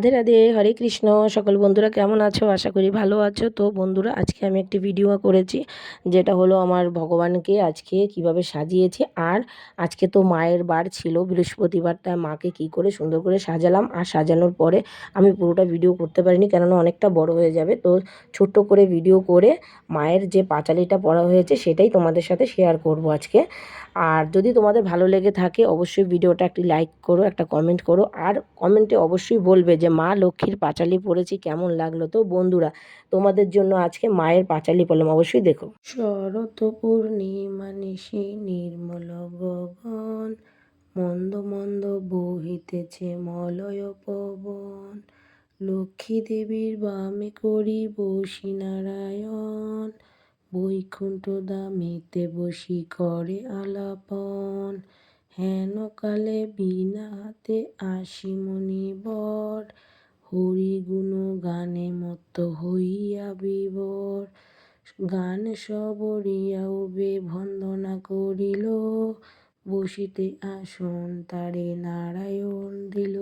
রাধে রাধে, হরে কৃষ্ণ। সকল বন্ধুরা কেমন আছো? আশা করি ভালো আছো। তো বন্ধুরা, আজকে আমি একটি ভিডিও করেছি, যেটা হলো আমার ভগবানকে আজকে কীভাবে সাজিয়েছি। আর আজকে তো মায়ের বার ছিল, বৃহস্পতিবারটা মাকে কি করে সুন্দর করে সাজালাম। আর সাজানোর পরে আমি পুরোটা ভিডিও করতে পারিনি, কেননা অনেকটা বড় হয়ে যাবে। তো ছোট্ট করে ভিডিও করে মায়ের যে পাঁচালিটা পড়া হয়েছে, সেটাই তোমাদের সাথে শেয়ার করব আজকে। আর যদি তোমাদের ভালো লেগে থাকে, অবশ্যই ভিডিওটা একটি লাইক করো, একটা কমেন্ট করো, আর কমেন্টে অবশ্যই বলবে যে, মা লক্ষ্মীর পাঁচালি পড়েছি, কেমন লাগল? তো বন্ধুরা, তোমাদের জন্য আজকে মায়ের পাঁচালি পড়লাম, অবশ্যই দেখো। শরৎ পূর্ণিমা নিশি নির্মল গগন, মন্দ মন্দ বহিতেছে মলয় পবন, লক্ষ্মী দেবীর বামে করি বসি নারায়ণ বৈকুণ্ঠ দামিতে বসি করে আলাপন। হেন কালে বিনা হাতে আসি মণিবর হরি গুণ গানে মত্ত হইয়া বিবর গান সবরিয়া উবে বন্দনা করিল, বসিতে আসন তারে নারায়ণ দিল।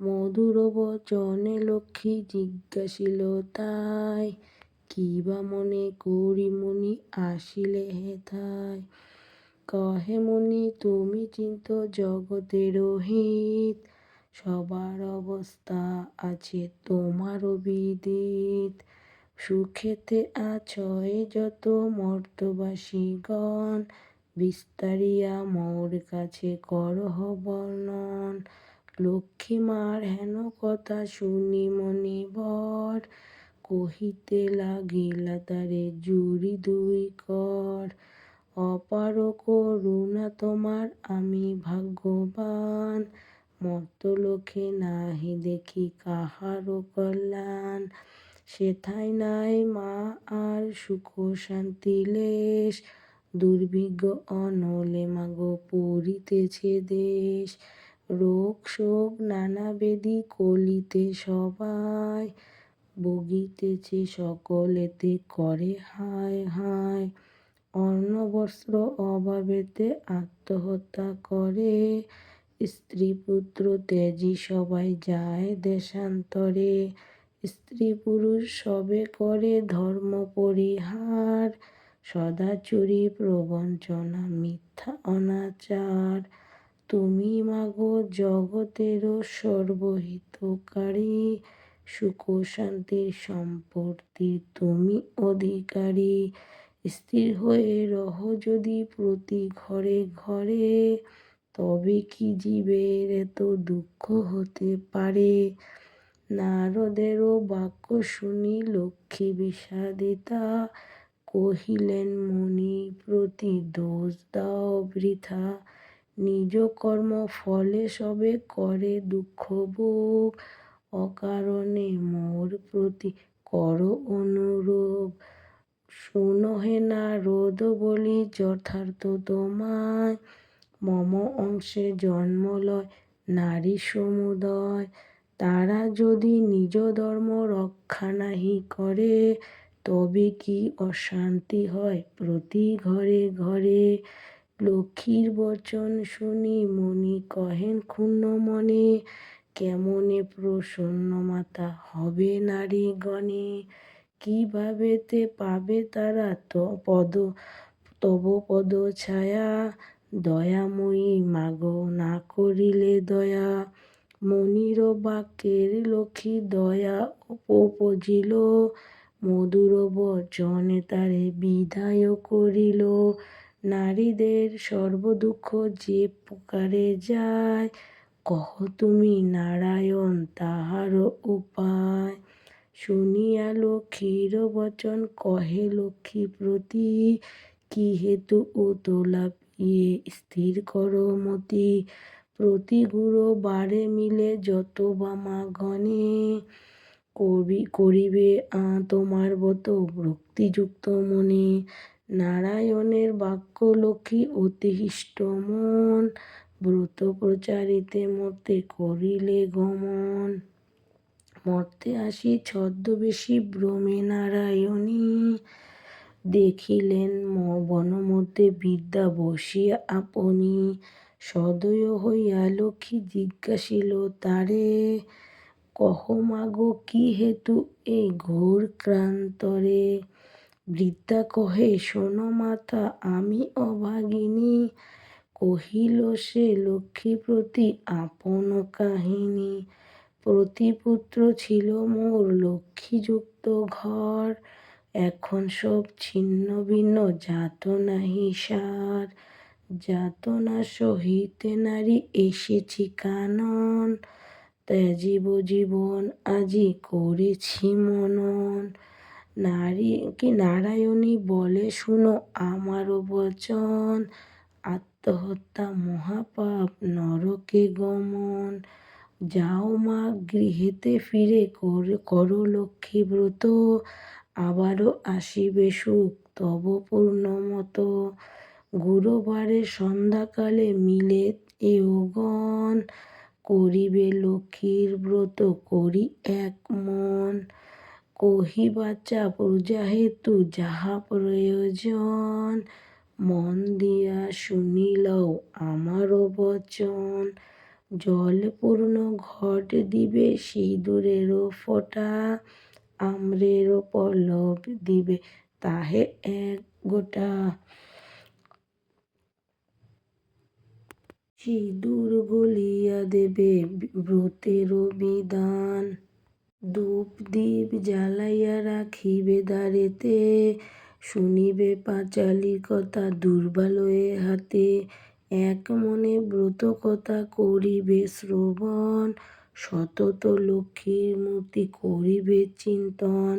মধুর বচনে লক্ষ্মী জিজ্ঞাসিল তাই কি বা মনে করি মনি আসিলে হেথায় কহে মনি, তুমি চিন্ত জগতের হিত সবার অবস্থা আছে তোমার বিদিত। সুখেতে আছয় যত মর্তবাসীগণ। বিস্তারিয়া মোর কাছে করহ বর্ণন। লক্ষ্মী মার হেন কথা শুনি মণিবর। কহিতে লাগিলা, তারে জুড়ি দুই কর, অপার করুণা তোমার, আমি ভাগ্যবান। মর্তলোকে নাহি দেখি কাহারও কল্যাণ। সেথায় নাই মা, আর সুখ শান্তি লেশ। দুর্ভিজ্ঞ অনলে মাগো পড়িতেছে দেশ। রোগ শোক নানা বেদি কলিতে সবাই। ভুগিতেছে সকলেতে করে, হায় হায় অন্ন বস্ত্র অভাবেতে আত্মহত্যা করে। স্ত্রী পুত্র তেজি সবাই যায় দেশান্তরে। স্ত্রী পুরুষ সবে করে ধর্ম পরিহার। সদাচুরি প্রবঞ্চনা, মিথ্যা অনাচার। তুমি মাগো জগতেরও সর্বহিতকারী। সুখ শান্তির সম্পত্তি তুমি অধিকারী। স্থির হয়ে রহ যদি প্রতি ঘরে ঘরে, তবে কি জীবের এত দুঃখ হতে পারে? নারদেরও বাক্য শুনি লক্ষ্মী বিষাদিতা কহিলেন মুনি প্রতি দোষ দাও বৃথা। নিজ কর্ম ফলে সবে করে দুঃখ ভোগ। অকারণে মোর প্রতি কর অনুরোগ শুনহে না রোদ বলি যথার্থ তোমায়। মম অংশে জন্ম লয়, নারী সমুদয়। তারা যদি নিজ ধর্ম রক্ষা নাহি করে, তবে কি অশান্তি হয় প্রতি ঘরে ঘরে? লক্ষ্মীর বচন শুনি মনি কহেন ক্ষুণ্ণ মনে কেমনে প্রসন্ন মাতা হবে নারী নারীগণে কিভাবেতে পাবে তারা পদ, তব পদ ছায়া? দয়াময়ী মাগো, না করিলে দয়া। মনির বাক্যের লক্ষ্মী দয়া উপজিল মধুর বচনে তারে বিদায় করিল। নারীদের সর্বদুঃখ যে প্রকারে যায় কহ তুমি নারায়ণ তাহার উপায়। শুনিয়া লক্ষ্মীর বচন, কহে লক্ষ্মী প্রতি, কি হেতু ও তোলা পিয়ে স্থির কর মতি? প্রতি গুরু বারে মিলে যত বামা গণে, কবি করিবে তোমার বত ভক্তিযুক্ত মনে। নারায়ণের বাক্য লক্ষ্মী অতিহিষ্ট মন ব্রত প্রচারিতে মর্তে করিলে গমন। মর্তে আসি ছদ্মবেশী ভ্রমে নারায়ণী দেখিলেন বন মধ্যে বিদ্যা বসিয়া আপনি। সদয় হইয়া লক্ষ্মী জিজ্ঞাসিল, তারে, কহ মাগো, কি হেতু এই ঘোর ক্রান্তরে? বৃদ্ধা কহে, শোনো মাতা, আমি অভাগিনী। কহিল সে লক্ষ্মীপ্রতি আপন কাহিনী। প্রতিপুত্র ছিল মোর লক্ষ্মীযুক্ত ঘর। এখন সব ছিন্ন ভিন্ন, যাতনা হিসার। যাতনা সহিতে নারী এসেছি কানন। ত্যাজিব জীবন আজি করেছি মনন। নারী কি নারায়ণী বলে শুনো আমারও বচন। আত্মহত্যা, মহাপাপ, নরকে গমন। যাও মা গৃহেতে ফিরে, করো লক্ষ্মী ব্রত। আবারও আসিবে সুখ, তব পূর্ণমত গুরুবারে সন্ধ্যাকালে মিলে এওগণ করিবে লক্ষ্মীর ব্রত, করি এক মন। কহি বাচ্চা পূজা হেতু যাহা প্রয়োজন। মন দিয়া শুনিলও আমার বচন। জলপূর্ণ ঘট দিবে সিঁদুরেরও ফোঁটা আম্রেরও পল্লব দিবে, তাহে এক গোটা। সিঁদুর গলিয়া দেবে ব্রতেরও বিধান। ধূপ দীপ জ্বালাইয়া রাখিবে দ্বারেতে শুনিবে পাঁচালির কথা দুর্বালয়ে হাতে। এক মনে ব্রত কথা করিবে শ্রবণ, সতত লক্ষ্মীর মূর্তি করিবে চিন্তন।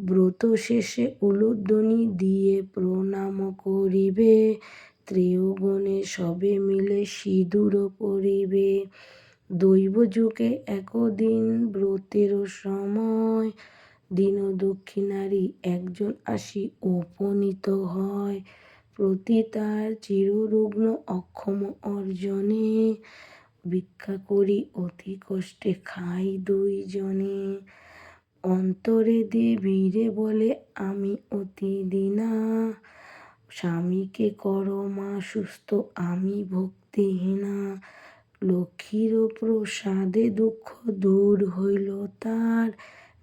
ব্রত শেষে উলুধ্বনি দিয়ে প্রণাম করিবে। ত্রেয়গণে সবে মিলে সিঁদুর পরিবে। দৈবযুগে একদিন ব্রতের সময় দীন দক্ষিণারী একজন আসি উপনীত হয়। প্রতি তার চিররুগ্ন অক্ষম অর্জনে। ভিক্ষা করি অতি কষ্টে খাই দুইজনে। অন্তরে দেবীরে বলে, আমি অতি দীনা। স্বামীকে কর মা সুস্থ, আমি ভক্তিহীনা। লক্ষ্মীর প্রসাদে দুঃখ দূর হইল তার।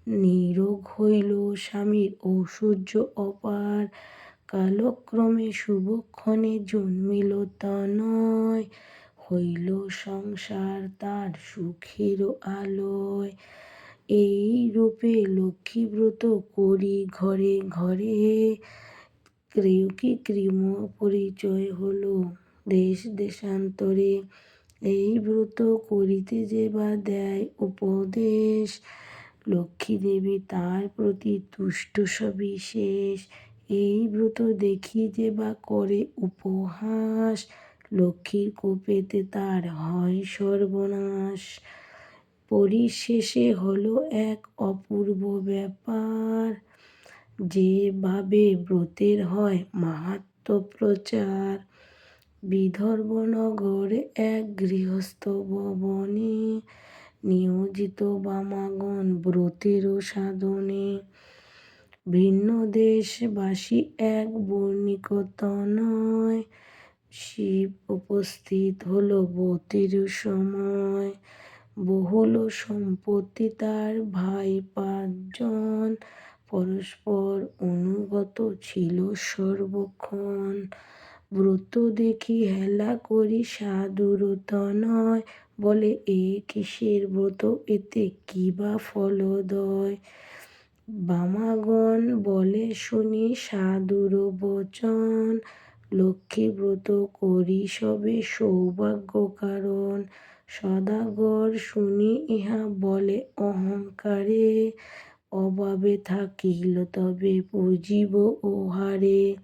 নিরোগ হইল স্বামীর ঐশ্বর্য অপার। কালক্রমে শুভক্ষণে জন্মিল তনয় হইল সংসার তার সুখের আলোয়। এই রূপে লক্ষ্মীব্রত করি ঘরে ঘরে। কি কৃম পরিচয় হলো দেশ দেশান্তরে। এই ব্রত করিতে যে বা দেয় উপদেশ। লক্ষ্মী দেবী তার প্রতি তুষ্ট সবিশেষ। এই ব্রত দেখি যে বা করে উপহাস। লক্ষ্মীর কোপেতে তার হয় সর্বনাশ। পরিশেষে হলো এক অপূর্ব ব্যাপার। যেভাবে ব্রতের হয় মাহাত্ম প্রচার। বিদর্ভনগরে এক গৃহস্থ ভবনে নিয়োজিত বামাগণ ব্রতের সাধনে। ভিন্ন দেশবাসী এক বর্ণিকত নয়। শিব উপস্থিত হলো ব্রতের সময়। বহুল সম্পত্তি তার ভাই পাঁচজন। পরস্পর অনুগত ছিল সর্বক্ষণ। ব্রত দেখি হেলা করি সাধুরত তনয় বলে, এ কিসের ব্রত? এতে কি বা ফলদয়? বামাগণ বলে, শুনি সাধুর বচন। লক্ষ্মী ব্রত করি সবে সৌভাগ্য কারণ সদাগর শুনি ইহা বলে অহংকারে। অভাবে থাকিল তবে পুজিব ওহারে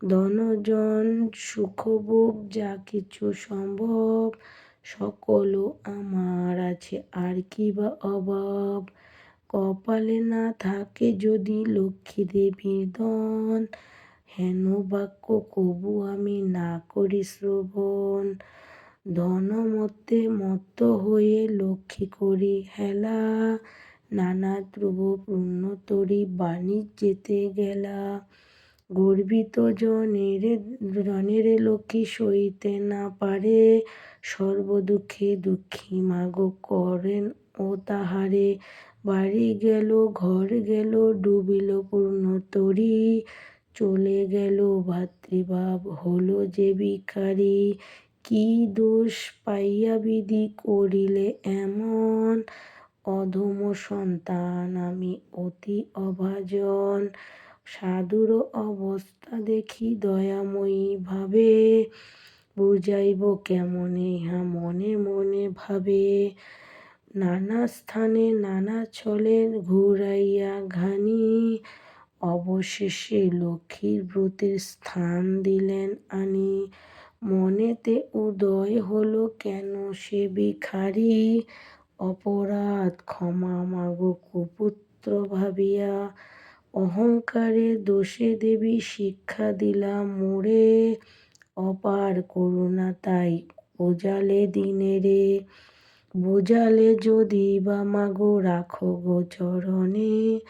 ধনজন সুখভোগ, যা কিছু সম্ভব। সকল আমার আছে, আর কি বা অভাব? কপালে না থাকে যদি লক্ষ্মী দেবীর দন, হেন বাক্য কবু আমি না করি শ্রবণ। ধনমতে মত্ত হয়ে লক্ষ্মী করি হেলা, নানা ধ্রুব পূর্ণতরী বাণিজ্যেতে গেলা। গর্বিত জনের জনের লক্ষ্মী সইতে না পারে সর্বদুঃখে দুঃখী মাগো করেন ও তাহারে। বাড়ি গেল, ঘর গেল, ডুবিল পূর্ণ তরি। চলে গেল, ভাতৃভাব হলো যে ভিখারি। কি দোষ পাইয়া বিধি করিলে এমন? অধম সন্তান আমি অতি অভাজন। সাধুর অবস্থা দেখি দয়াময়ী ভাবে। বুঝাইব কেমন ইহা মনে মনে ভাবে। নানা স্থানে নানা ছলে ঘুরাইয়া ঘানি। অবশেষে লক্ষ্মীর ব্রতের স্থান দিলেন আনি। মনেতে উদয় হলো কেন সে ভিখারি। অপরাধ ক্ষমা মাগো কুপুত্র ভাবিয়া। অহংকারে দোষে দেবী শিক্ষা দিলাম মোরে। অপার করুণা তাই, বোঝালে দিনে রে, বোঝালে যদি বা মাগো রাখো গো চরণে।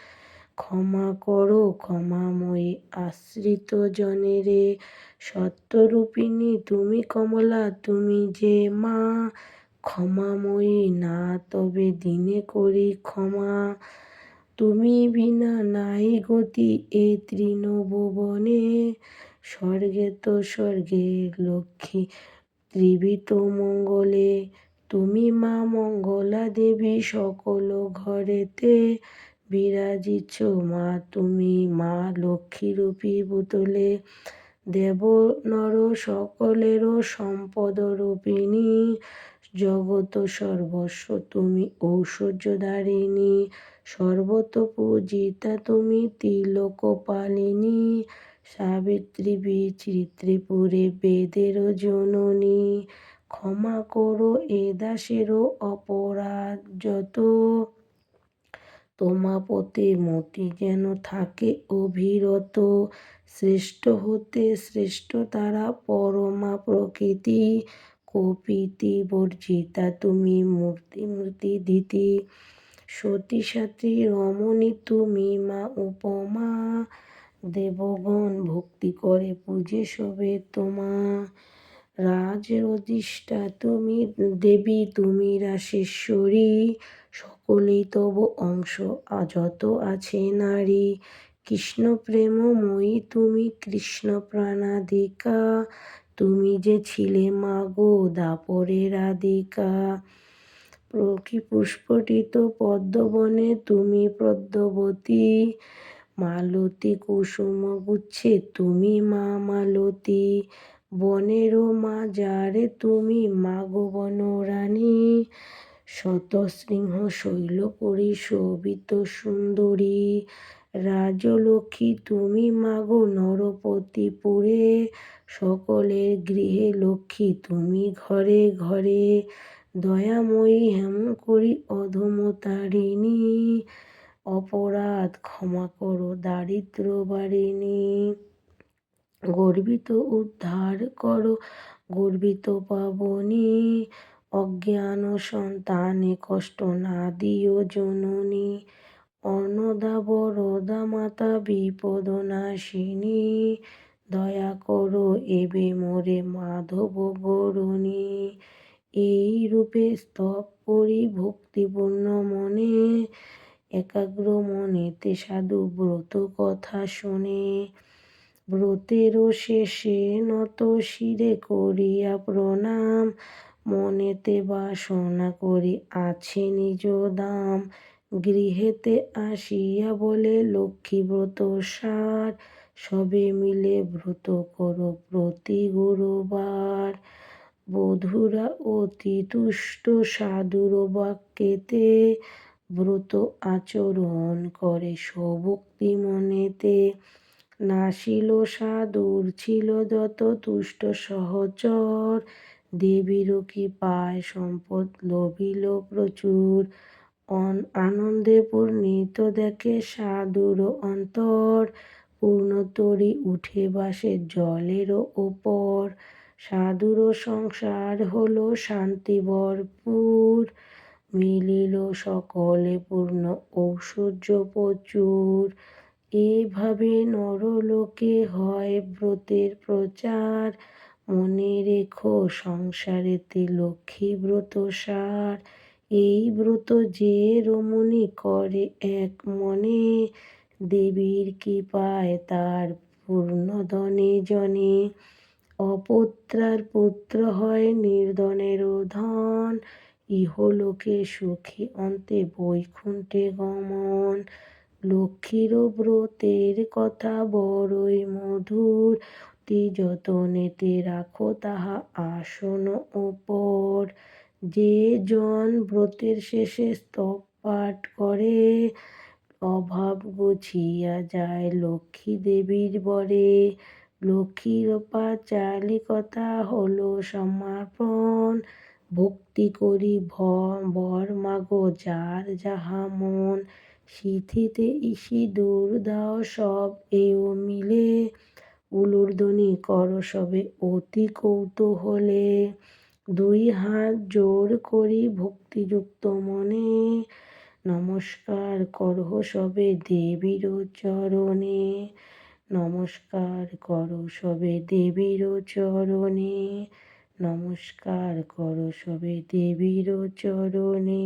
ক্ষমা করো ক্ষমাময়ী আশ্রিত জনেরে সত্যরূপিণী তুমি কমলা, তুমি যে মা। ক্ষমাময়ী না, তবে দিনে করি ক্ষমা। তুমি বিনা নাই গতি এ তৃণভুবনে। স্বর্গে তো স্বর্গে লক্ষ্মী। ত্রিবিত মঙ্গলে তুমি মা মঙ্গলা দেবী সকল ঘরেতে বিরাজিছ মা তুমি মা লক্ষ্মীরূপী পুতলে। দেব নর সকলেরও সম্পদ রূপিণী জগত সর্বস্ব তুমি ঐশ্বর্যধারিণী সর্বতপূজিতা তুমি তিলকপালিনী। সাবিত্রী বিচিত্রিপুরে বেদের জননী। ক্ষমা করো এ দাসেরও অপরাধ যত। তোমা পথে মতি যেন থাকে অভিরত। শ্রেষ্ঠ হতে শ্রেষ্ঠ তারা পরমা প্রকৃতি। কপিতি বর্জিতা তুমি মূর্তি মূর্তি দিতি সতী সাথী রমণী তুমি মা উপমা। দেবগণ ভক্তি করে পূজে সবে তোমা রাজ রজিষ্ঠা তুমি দেবী, তুমি রাশেশ্বরী সকলেই তব অংশ যত আছে নারী। কৃষ্ণ প্রেমময়ী, তুমি কৃষ্ণ প্রাণাধিকা। তুমি যে ছিলে মাগো, দাপরে রাধিকা। পুষ্পটিত পদ্মবনে তুমি পদ্মবতী। মালতী কুসুম গুচ্ছে, তুমি মা মালতী, বনেরও মা যারে তুমি মাগো বনরানী। শৈল করি শোভিত সুন্দরী, রাজলক্ষ্মী তুমি মাগো নরপতিপুরে। সকলের গৃহে লক্ষ্মী তুমি ঘরে ঘরে, দয়াময়ী হেম করি অধমতারিণী। অপরাধ ক্ষমা করো, দারিদ্র বারিণী গর্বিত উদ্ধার করো, গর্বিত পাবনী। অজ্ঞান সন্তানে কষ্ট না দিও জননী। অন্নদা, বরদা মাতা, বিপদ নাশিনী। দয়া করো এবে মোরে মাধব গরণী। এই রূপে স্তব করি ভক্তিপূর্ণ মনে। একাগ্র মনেতে সাধু ব্রত কথা শোনে। ব্রতেরও শেষে নত শিরে করিয়া প্রণাম। মনেতে বাসনা করি, আছে নিজ দাম। গৃহেতে আসিয়া বলে, লক্ষ্মী ব্রত সার। সবে মিলে ব্রত করো প্রতি গুরুবার। বধুরা অতি তুষ্ট, সাধুর বাক্যেতে ব্রত আচরণ করে সভক্তি মনেতে। নাসিল সাধুর ছিল যত তুষ্ট সহচর। দেবীরও কি পায় সম্পদ লভিল প্রচুর। আনন্দে পূর্ণিত দেখে সাধুর অন্তর। পূর্ণতরি উঠে বাসে জলেরও ওপর। সাধুর সংসার হলো শান্তি ভরপুর। মিলিল সকলে পূর্ণ ঐশ্বর্য প্রচুর। এভাবে নরলোকে হয় ব্রতের প্রচার। মনে রেখো সংসারেতে লক্ষ্মী ব্রত সার। এই ব্রত যে রমণী করে এক মনে, দেবীর কৃপায় তার পূর্ণদনে জনে। অপত্রার পুত্র হয় নির্ধনেরও ধন। ইহলোকে সুখী অন্তে বৈকুণ্ঠে গমন। লক্ষ্মীর ব্রতের কথা বড়ই মধুর। অতি যতনেতে রাখো তাহা আসন ওপর। যে জন ব্রতের শেষে স্তব পাঠ করে, অভাব গুছিয়া যায় লক্ষ্মী দেবীর বরে। লক্ষ্মীর পাঁচালিকতা হলো সমাপন। ভক্তি করি বর মাগো, যার যাহা মন, সিথিতে ইসিদুর দাও সব, এও মিলে। উলুর্ধ্বনি কর সবে অতি কৌতূহলে। দুই হাত জোর করি ভক্তিযুক্ত মনে। নমস্কার করহ সবে দেবীর চরণে। নমস্কার করো সবে দেবীর চরণে। নমস্কার করো সবে দেবীর চরণে।